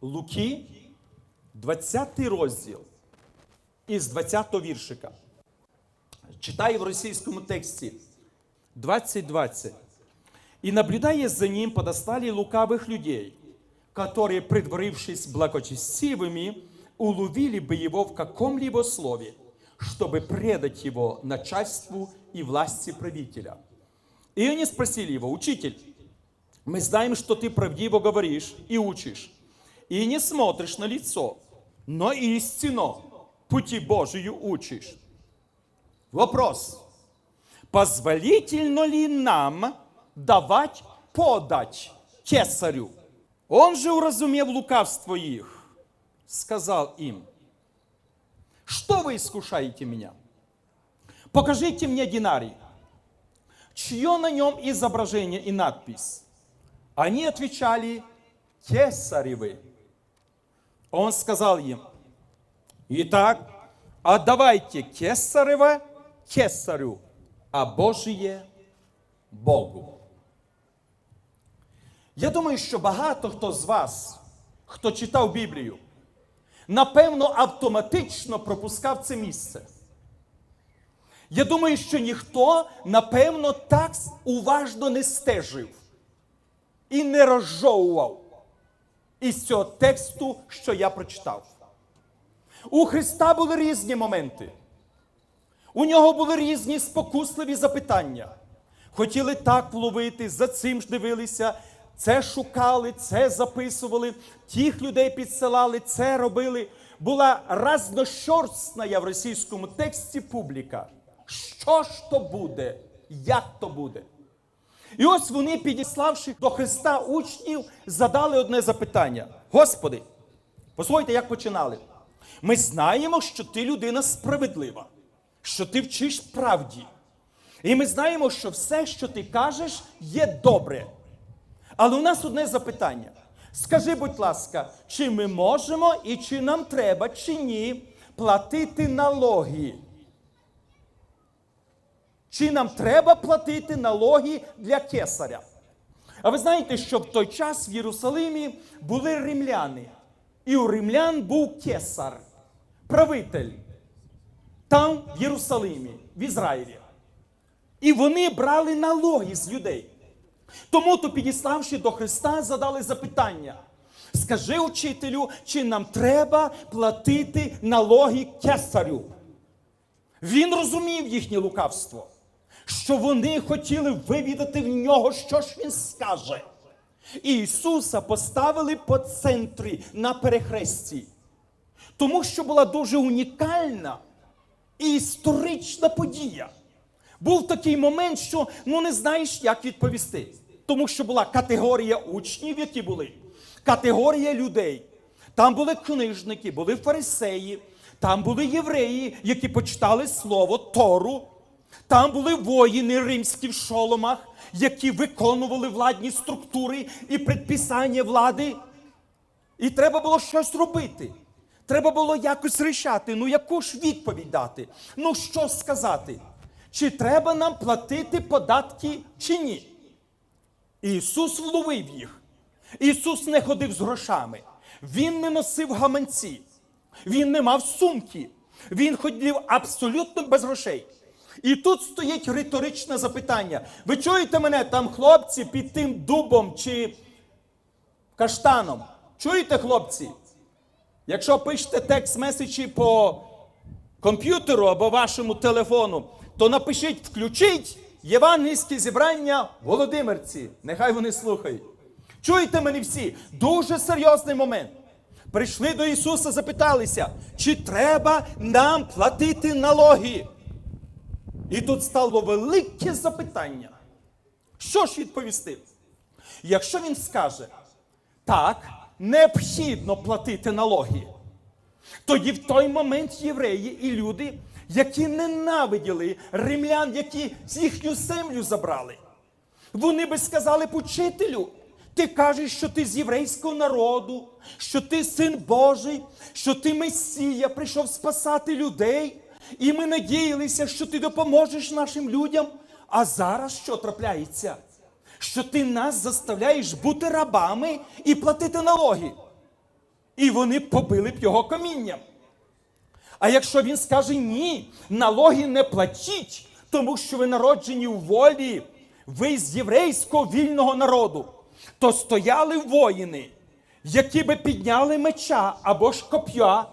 Луки, 20 розділ із 20 віршика. Читаю в російському тексті 20.20. «И наблюдая за ним, подостали лукавых людей, которые, предварившись благочестивыми, уловили бы его в каком-либо слове, чтобы предать его начальству и власти правителя. И они спросили его, учитель, мы знаем, что ты правдиво говоришь и учишь, и не смотришь на лицо, но истину пути Божию учишь. Вопрос. Позволительно ли нам давать подать кесарю? Он же, уразумев лукавство их, сказал им, что вы искушаете меня? Покажите мне динарий, чье на нем изображение и надпись. Они отвечали, кесаревы. Он сказал им, итак, отдавайте кесарева кесарю, а Божие Богу. Я думаю, що багато хто з вас, хто читав Біблію, напевно, автоматично пропускав це місце. Я думаю, що ніхто, напевно, так уважно не стежив і не розжовував із цього тексту, що я прочитав. У Христа були різні моменти. У нього були різні спокусливі запитання. Хотіли так вловити, за цим ж дивилися, це шукали, це записували, тих людей підсилали, це робили. Була разнощорстна в російському тексті публіка. Що ж то буде? Як то буде? І ось вони, підіславши до Христа учнів, задали одне запитання: Господи, послухайте, як починали. Ми знаємо, що ти людина справедлива, що ти вчиш правді. І ми знаємо, що все, що ти кажеш, є добре. Але у нас одне запитання. Скажи, будь ласка, чи ми можемо і чи нам треба, чи ні, платити налоги? Чи нам треба платити налоги для кесаря? А ви знаєте, що в той час в Єрусалимі були римляни, і у римлян був кесар, правитель, там, в Єрусалимі, в Ізраїлі. І вони брали налоги з людей. Тому то, підіславши до Христа, задали запитання: скажи учителю, чи нам треба платити налоги кесарю? Він розумів їхнє лукавство, що вони хотіли вивідати в нього, що ж він скаже. І Ісуса поставили по центрі на перехресті, тому що була дуже унікальна і історична подія. Був такий момент, що ну не знаєш, як відповісти. Тому що була категорія учнів, які були, категорія людей. Там були книжники, були фарисеї, там були євреї, які почитали слово Тору. Там були воїни римські в шоломах, які виконували владні структури і предписання влади. І треба було щось робити. Треба було якось рішати. Ну яку ж відповідь дати? Ну що сказати? Чи треба нам платити податки, чи ні? Ісус вловив їх. Ісус не ходив з грошами. Він не носив гаманці. Він не мав сумки. Він ходив абсолютно без грошей. І тут стоїть риторичне запитання. Ви чуєте мене там, хлопці, під тим дубом чи каштаном? Чуєте, хлопці? Якщо пишете текст меседжі по комп'ютеру або вашому телефону, то напишіть включіть євангельське зібрання Володимирці. Нехай вони слухають. Чуєте мене всі? Дуже серйозний момент. Прийшли до Ісуса, запиталися, чи треба нам платити налоги? І тут стало велике запитання. Що ж відповісти? Якщо він скаже, так, необхідно платити налоги, тоді в той момент євреї і люди, які ненавиділи римлян, які їхню землю забрали, вони би сказали учителю, ти кажеш, що ти з єврейського народу, що ти син Божий, що ти Месія, прийшов спасати людей, і ми надіялися, що ти допоможеш нашим людям. А зараз що трапляється? Що ти нас заставляєш бути рабами і платити налоги. і вони побили б його камінням. А якщо він скаже ні, налоги не платіть, тому що ви народжені в волі, ви з єврейського вільного народу, то стояли воїни, які би підняли меча або ж коп'я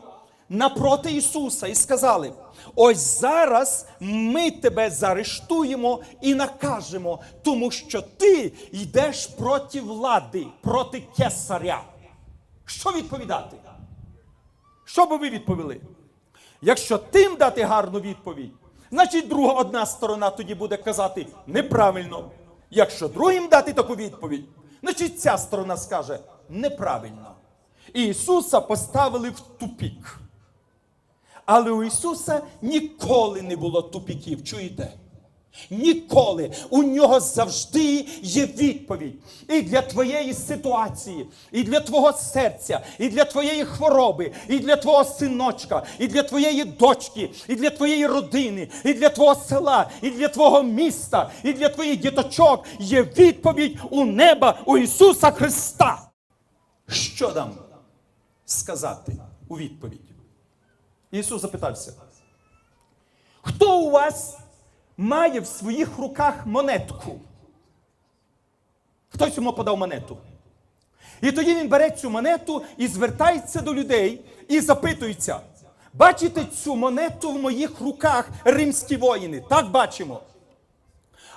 напроти Ісуса і сказали: ось зараз ми тебе заарештуємо і накажемо, тому що ти йдеш проти влади, проти кесаря. Що відповідати? Що би ви відповіли? Якщо тим дати гарну відповідь, значить друга одна сторона тоді буде казати неправильно. Якщо другим дати таку відповідь, значить ця сторона скаже неправильно. І Ісуса поставили в тупік. Але у Ісуса ніколи не було тупіків. Чуєте? Ніколи у нього завжди є відповідь і для твоєї ситуації, і для твого серця, і для твоєї хвороби, і для твого синочка, і для твоєї дочки, і для твоєї родини, і для твого села, і для твого міста, і для твоїх діточок є відповідь у неба у Ісуса Христа. Що нам сказати у відповідь? Ісус запитався: Хто у вас має в своїх руках монетку? Хтось йому подав монету. І тоді він бере цю монету і звертається до людей і запитується: бачите цю монету в моїх руках, римські воїни? Так бачимо.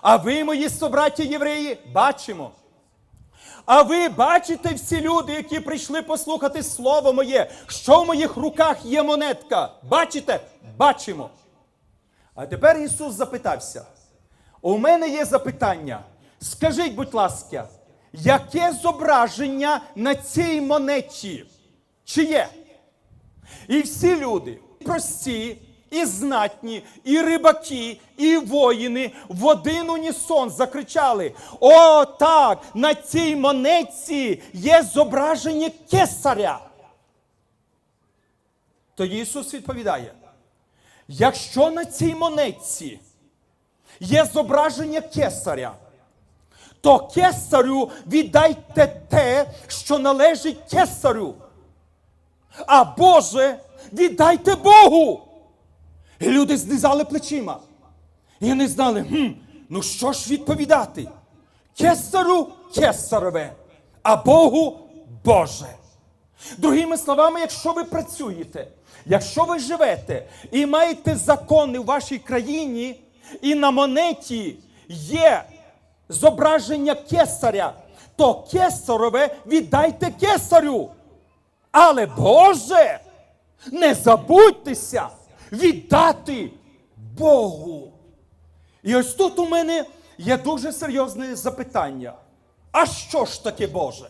А ви, мої собраті євреї, бачимо. А ви бачите всі люди, які прийшли послухати слово моє, що в моїх руках є монетка? Бачите? Бачимо. А тепер Ісус запитався: у мене є запитання. Скажіть, будь ласка, яке зображення на цій монеті? Чи є? І всі люди, прості, і знатні, і рибаки, і воїни в один унісон закричали: О, так! На цій монетці є зображення кесаря. Тоді Ісус відповідає: якщо на цій монетці є зображення кесаря, то кесарю віддайте те, що належить кесарю. А Боже, віддайте Богу. І люди знизали плечима. І не знали, хм, ну що ж відповідати? Кесарю кесарове, а Богу Боже. Другими словами, якщо ви працюєте, якщо ви живете і маєте закони в вашій країні, і на монеті є зображення кесаря, то кесарове віддайте кесарю. Але Боже, не забудьтеся віддати Богу. І ось тут у мене є дуже серйозне запитання. А що ж таке Боже?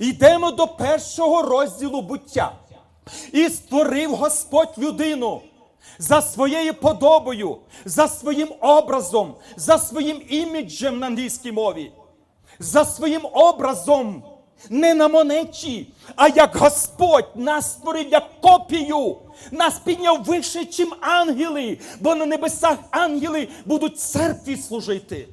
Йдемо до першого розділу буття. І створив Господь людину за своєю подобою, за своїм образом, за своїм іміджем на англійській мові, за своїм образом, не на монеті, а як Господь нас створив як копію, нас підняв вище, чим ангели, бо на небесах ангели будуть церкві служити.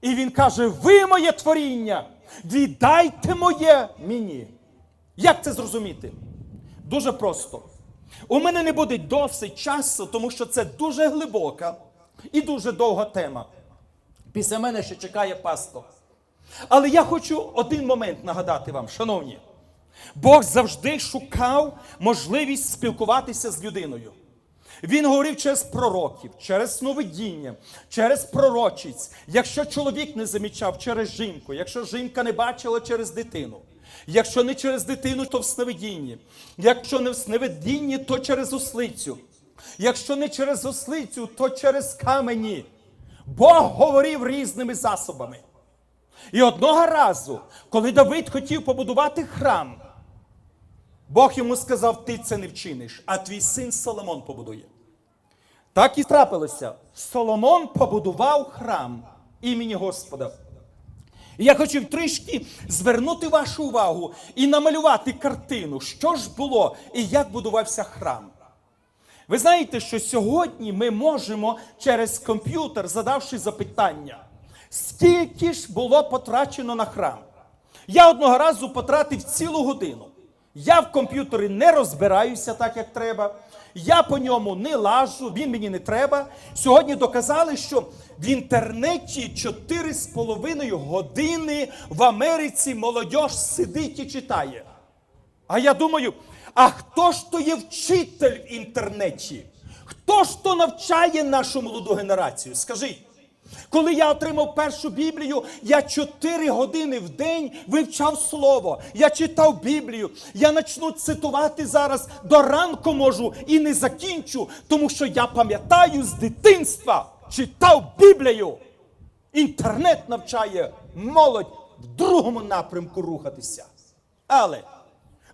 І він каже: ви моє творіння, віддайте моє мені. Як це зрозуміти? Дуже просто. У мене не буде досить часу, тому що це дуже глибока і дуже довга тема. Після мене ще чекає пастор. Але я хочу один момент нагадати вам, шановні. Бог завжди шукав можливість спілкуватися з людиною. Він говорив через пророків, через сновидіння, через пророчиць. Якщо чоловік не замічав через жінку, якщо жінка не бачила через дитину, якщо не через дитину, то в сновидінні. Якщо не в сновидінні, то через ослицю. Якщо не через ослицю, то через камені. Бог говорив різними засобами. І одного разу, коли Давид хотів побудувати храм, Бог йому сказав: ти це не вчиниш, а твій син Соломон побудує. Так і трапилося. Соломон побудував храм імені Господа. І я хотів трішки звернути вашу увагу і намалювати картину, що ж було і як будувався храм. Ви знаєте, що сьогодні ми можемо через комп'ютер, задавши запитання, скільки ж було потрачено на храм. Я одного разу потратив цілу годину. Я в комп'ютері не розбираюся так, як треба. Я по ньому не лажу, він мені не треба. Сьогодні доказали, що в інтернеті 4,5 години в Америці молодь сидить і читає. А я думаю, а хто ж то є вчитель в інтернеті? Хто ж то навчає нашу молоду генерацію? Скажіть. Коли я отримав першу Біблію, я 4 години в день вивчав слово. Я читав Біблію. Я почну цитувати зараз до ранку можу і не закінчу, тому що я пам'ятаю з дитинства, читав Біблію. Інтернет навчає молодь в другому напрямку рухатися. Але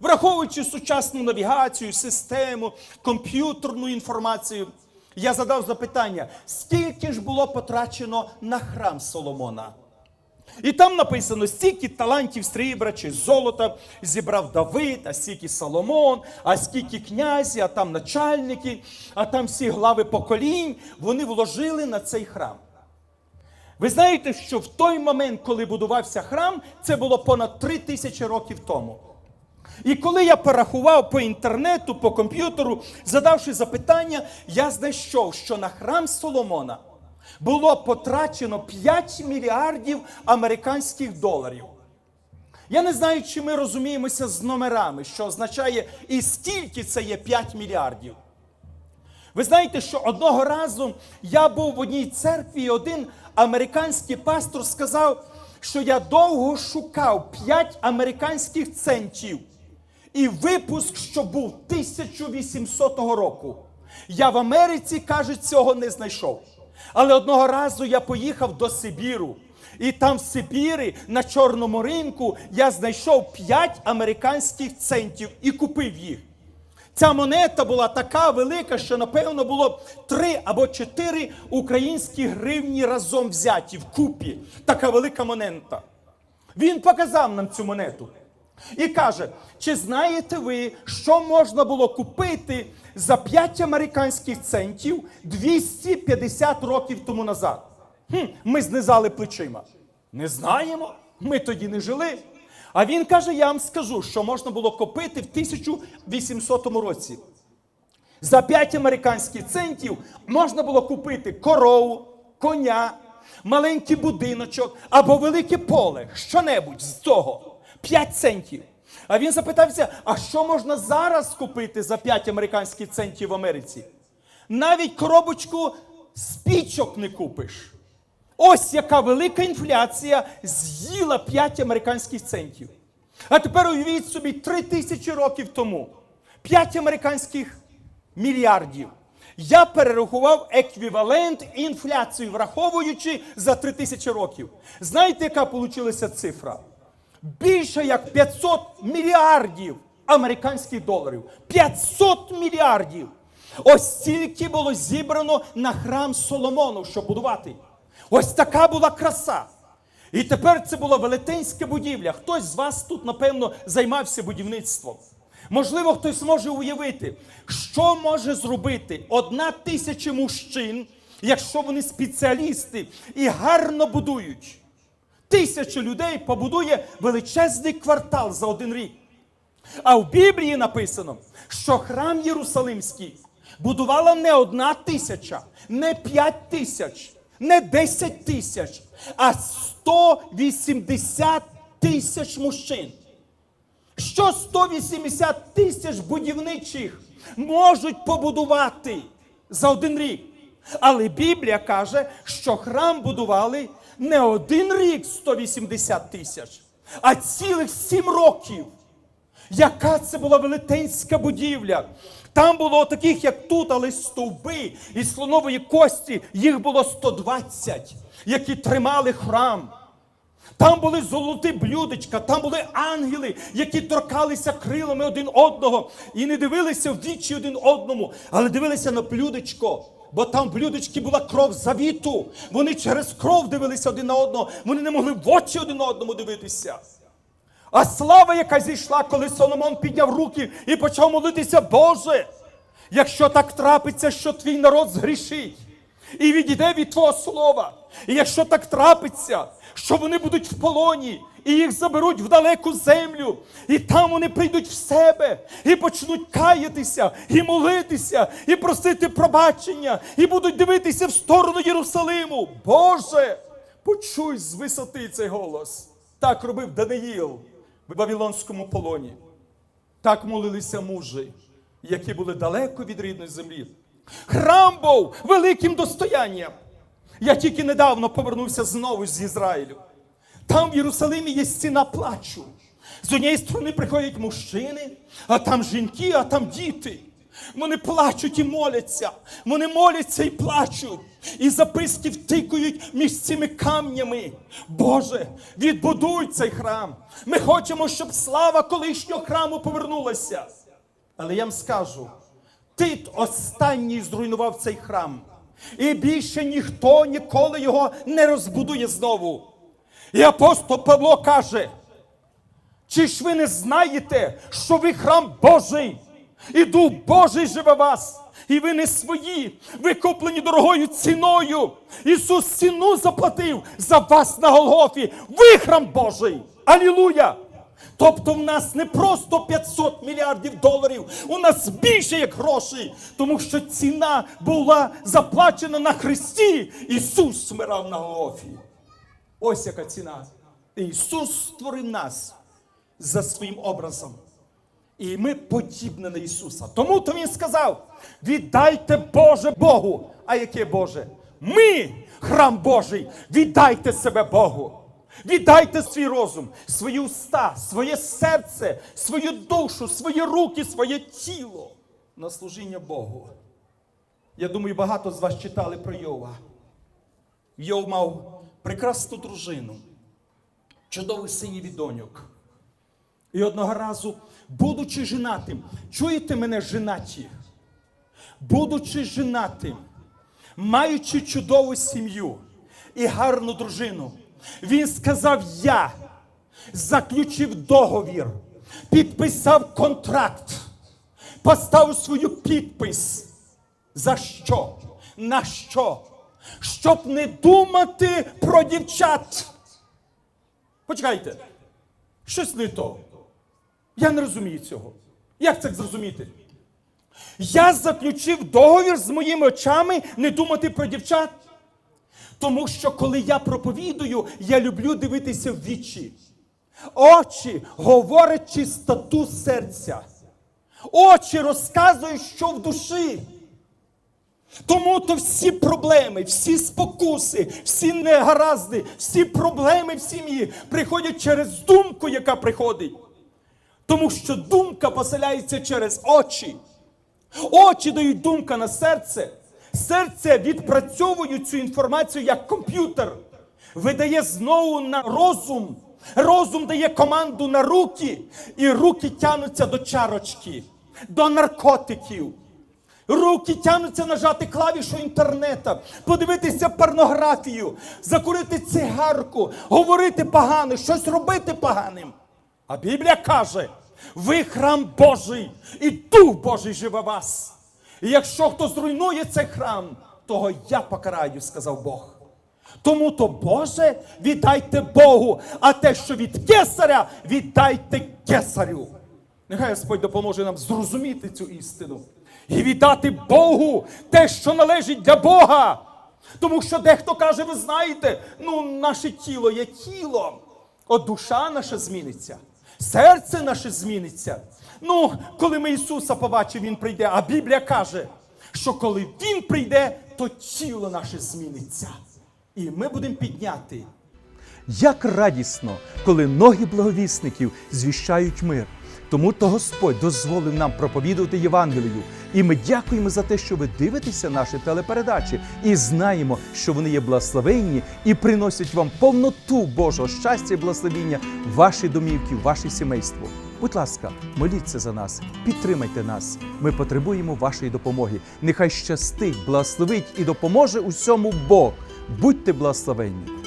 враховуючи сучасну навігацію, систему, комп'ютерну інформацію, я задав запитання, скільки ж було потрачено на храм Соломона? І там написано, стільки талантів срібра чи золота зібрав Давид, а стільки Соломон, а скільки князі, а там начальники, а там всі глави поколінь, вони вложили на цей храм. Ви знаєте, що в той момент, коли будувався храм, це було понад три тисячі років тому. І коли я порахував по інтернету, по комп'ютеру, задавши запитання, я знайшов, що на храм Соломона було потрачено 5 мільярдів американських доларів. Я не знаю, чи ми розуміємося з номерами, що означає і скільки це є 5 мільярдів. Ви знаєте, що одного разу я був в одній церкві, і один американський пастор сказав, що я довго шукав 5 американських центів. І випуск, що був 1800 року. Я в Америці, каже, цього не знайшов. Але одного разу я поїхав до Сибіру. І там в Сибірі на чорному ринку я знайшов 5 американських центів і купив їх. Ця монета була така велика, що напевно було 3 або 4 українські гривні разом взяті вкупі. Така велика монета. Він показав нам цю монету. І каже: чи знаєте ви, що можна було купити за 5 американських центів 250 років тому назад? Хм, ми знизали плечима. Не знаємо, ми тоді не жили. А він каже: я вам скажу, що можна було купити в 1800 році. За 5 американських центів можна було купити корову, коня, маленький будиночок або велике поле, що-небудь з цього. 5 центів. А він запитався: а що можна зараз купити за 5 американських центів в Америці? Навіть коробочку спічок не купиш. Ось яка велика інфляція з'їла 5 американських центів. А тепер уявіть собі 3 тисячі років тому 5 американських мільярдів. Я перерахував еквівалент інфляції, враховуючи за 3 тисячі років. Знаєте, яка получилася цифра? Більше як 500 мільярдів американських доларів. 500 мільярдів. Ось стільки було зібрано на храм Соломону, щоб будувати. Ось така була краса. І тепер це була велетенська будівля. Хтось з вас тут, напевно, займався будівництвом. Можливо, хтось може уявити, що може зробити одна тисяча мужчин, якщо вони спеціалісти і гарно будують. Тисяча людей побудує величезний квартал за один рік. А в Біблії написано, що храм Єрусалимський будувала не одна тисяча, не п'ять тисяч, не десять тисяч, а 180 тисяч мужчин. Що 180 тисяч будівничих можуть побудувати за один рік? Але Біблія каже, що храм будували не один рік 180 тисяч, а цілих сім років. Яка це була велетенська будівля? Там було таких, як тут, але стовби із слонової кості, їх було 120, які тримали храм. Там були золоті блюдечка, там були ангели, які торкалися крилами один одного і не дивилися в вічі один одному, але дивилися на блюдечко. Бо там в блюдечки була кров завіту. Вони через кров дивилися один на одного, вони не могли в очі один на одному дивитися. А слава, яка зійшла, коли Соломон підняв руки і почав молитися, Боже, якщо так трапиться, що твій народ згрішить і відійде від Твого слова, і якщо так трапиться, що вони будуть в полоні і їх заберуть в далеку землю, і там вони прийдуть в себе, і почнуть каятися, і молитися, і просити пробачення, і будуть дивитися в сторону Єрусалиму. Боже, почуй з висоти цей голос. Так робив Даниїл в Вавилонському полоні. Так молилися мужі, які були далеко від рідної землі. Храм був великим достоянням. Я тільки недавно повернувся знову з Ізраїлю. Там в Єрусалимі є стіна плачу. З однієї сторони приходять мужчини, а там жінки, а там діти. Вони плачуть і моляться. Вони моляться і плачуть. І записки втикують між цими камнями. Боже, відбудуй цей храм. Ми хочемо, щоб слава колишнього храму повернулася. Але я вам скажу: Тит останній зруйнував цей храм. І більше ніхто ніколи його не розбудує знову. І апостол Павло каже: чи ж ви не знаєте, що ви храм Божий, і Дух Божий живе вас, і ви не свої, ви куплені дорогою ціною. Ісус ціну заплатив за вас на Голгофі. Ви храм Божий. Алілуя! Тобто в нас не просто 500 мільярдів доларів, у нас більше як грошей, тому що ціна була заплачена на Христі. Ісус смирав на Голгофі. Ось яка ціна. Ісус створив нас за своїм образом. І ми подібні на Ісуса. Тому то Він сказав: віддайте Боже Богу. А яке Боже? Ми, храм Божий, віддайте себе Богу. Віддайте свій розум, свої уста, своє серце, свою душу, свої руки, своє тіло на служіння Богу. Я думаю, багато з вас читали про Йова. Йов мав прекрасну дружину, чудових синів і доньок. І одного разу, будучи женатим, чуєте мене женаті? Будучи женатим, маючи чудову сім'ю і гарну дружину, він сказав: Я заключив договір, підписав контракт, поставив свою підпис. За що? На що? Щоб не думати про дівчат. Почекайте, щось не то. Я не розумію цього. Як це зрозуміти? Я заключив договір з моїми очами не думати про дівчат. Тому що коли я проповідую, я люблю дивитися в вічі. Очі говорять чистоту серця. Очі розказують, що в душі. Тому то всі проблеми, всі спокуси, всі негаразди, всі проблеми в сім'ї приходять через думку, яка приходить. Тому що думка поселяється через очі. Очі дають думка на серце. Серце відпрацьовує цю інформацію як комп'ютер. Видає знову на розум. Розум дає команду на руки, і руки тянуться до чарочки, до наркотиків. Руки тянуться нажати клавішу інтернета, подивитися порнографію, закурити цигарку, говорити погано, щось робити поганим. А Біблія каже: ви храм Божий, і Дух Божий живе вас. І якщо хто зруйнує цей храм, того я покараю, сказав Бог. Тому то, Боже, віддайте Богу, а те, що від кесаря, віддайте кесарю. Нехай Господь допоможе нам зрозуміти цю істину і віддати Богу те, що належить для Бога. Тому що дехто каже, ви знаєте, ну, наше тіло є тіло, от душа наша зміниться, серце наше зміниться. Ну, коли ми Ісуса побачимо, Він прийде, а Біблія каже, що коли Він прийде, то тіло наше зміниться. І ми будемо підняти. Як радісно, коли ноги благовісників звіщають мир. Тому то Господь дозволив нам проповідувати Євангелію. І ми дякуємо за те, що ви дивитеся наші телепередачі, і знаємо, що вони є благословенні і приносять вам повноту Божого щастя і благословіння ваші домівки, ваше сімейство. Будь ласка, моліться за нас, підтримайте нас. Ми потребуємо вашої допомоги. Нехай щастить, благословить і допоможе усьому Бог. Будьте благословенні!